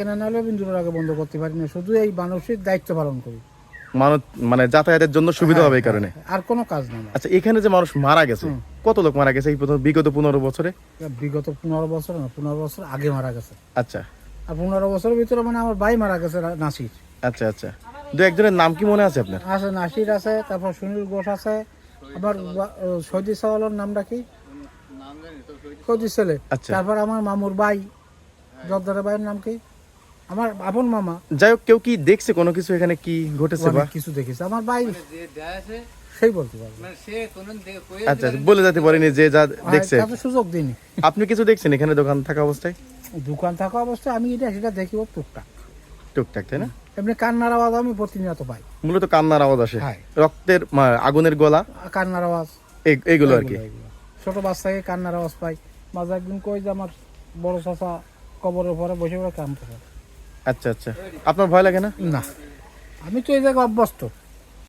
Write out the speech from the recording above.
কেনা নাহলে বিন্দুর আগে বন্ধ করতে পারি না। শুধু এই মানুষের দায়িত্ব পালন করি। মানুষ মানে যাতায়াতের জন্য সুবিধা হবে এই কারণে? আর কোনো কাজ না আচ্ছা এখানে যে মানুষ মারা গেছে কত লোক মারা গেছে এই প্রথম বিগত পনেরো বছরে? বিগত পনেরো বছর না পনেরো বছর আগে মারা গেছে। আচ্ছা। আর পনেরো বছরের ভিতরে মানে আমার ভাই মারা গেছে নাসির। আচ্ছা আচ্ছা। দু একজনের নাম কি মনে আছে আপনার? আছে নাসির আছে তারপর সুনীল ঘোষ আছে আবার সৈদি সাওয়ালের নামটা কি? সৈদি ছেলে। আচ্ছা। তারপর আমার মামুর ভাই জর্দারের ভাইয়ের নাম কি? আমার আপন মামা। যাই হোক কেউ কি দেখছে কোনো কিছু এখানে? কি ঘটেছে বা? কিছু দেখেছে। আমার ভাই সেই বলতে পারবে। আচ্ছা আচ্ছা, বলে যেতে পারেনি যে যা দেখছে। সুযোগ দিইনি। আপনি কিছু দেখছেন এখানে দোকান থাকা অবস্থায়? দোকান থাকা অবস্থায় আমি এটা সেটা দেখিব টুকটাক। টুকটাক তাই না? এমনি কান্নার আওয়াজ আমি প্রতিনিয়ত পাই। মূলত কান্নার আওয়াজ আসে। হ্যাঁ। রক্তের আগুনের গলা? কান্নার আওয়াজ। এই- এইগুলো আর কি। ছোট বাচ্চাকে কান্নার আওয়াজ পাই। মাঝে একদিন কই যে আমার বড় চাচা কবরের পরে বসে বসে কামতেছে আচ্ছা আচ্ছা। আপনার ভয় লাগে না? না। আমি তো এই জায়গায় অভ্যস্ত।